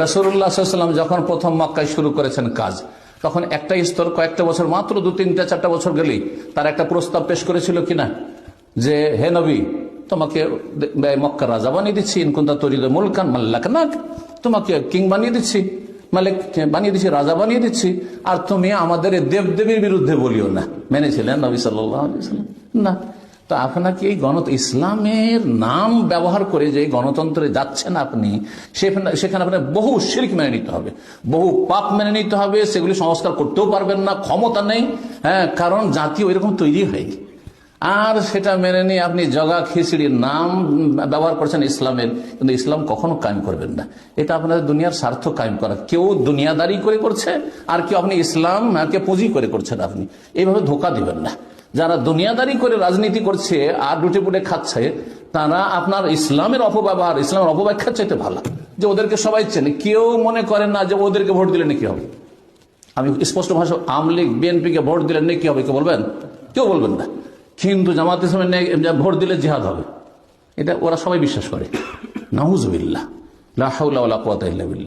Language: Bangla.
রসুল্লাহাম যখন প্রথম মক্কায় শুরু করেছেন কাজ, তখন একটা স্তর কয়েকটা বছর, মাত্র দু, তিনটা, চারটা বছর গেলেই তার একটা প্রস্তাব পেশ করেছিল কিনা? যে, হে নবী, তোমাকে মক্কা রাজা বানিয়ে দিচ্ছি ইনকুন্তা তরিদ মুলকান মাল্লাক নাক তোমাকে কিং বানিয়ে দিচ্ছি, মালিক বানিয়ে দিচ্ছি, রাজা বানিয়ে দিচ্ছি, আর তুমি আমাদের দেবদেবীর বিরুদ্ধে বলিও না। মেনেছিলেন নবী সাল্লাম না। তো আপনাকে এই গণত, ইসলামের নাম ব্যবহার করে যে গণতন্ত্রে যাচ্ছেন আপনি, সেখানে আপনার বহু শিরিক মেনে নিতে হবে। বহু পাপ মেনে নিতে হবে, সেগুলি সংস্কার করতেও পারবেন না, ক্ষমতা নেই হ্যাঁ কারণ জাতি ওইরকম তৈরি হয়নি। আর সেটা মেনে নিয়ে আপনি জগা খিচড়ির নাম ব্যবহার করছেন ইসলামের, কিন্তু ইসলাম কখনো কায়েম করবেন না। এটা আপনাদের দুনিয়ার স্বার্থ কায়েম করা। কেউ দুনিয়াদারি করে করছে, আর কেউ আপনি ইসলাম কে পুঁজি করে করছেন আপনি। এইভাবে ধোকা দিবেন না। যারা দুনিয়াদারি করে রাজনীতি করছে আর ডুটে পুটে খাচ্ছে, তারা আপনার ইসলামের অপব্যবহার, ইসলামের অপব্যাখ্যা চাইতে ভালো। যে ওদেরকে সবাই চেনে। কেউ মনে করেন না যে ওদেরকে ভোট দিলে নাকি হবে। আমি স্পষ্ট ভাষা আওয়ামী লীগ, বিএনপিকে ভোট দিলে নাকি হবে, কেউ বলবেন? কেউ বলবেন না। কিন্তু জামাত ইসলামের ভোট দিলে জিহাদ হবে। এটা ওরা সবাই বিশ্বাস করে। নাহুজবিল্লাহ লাহাউল্লাহ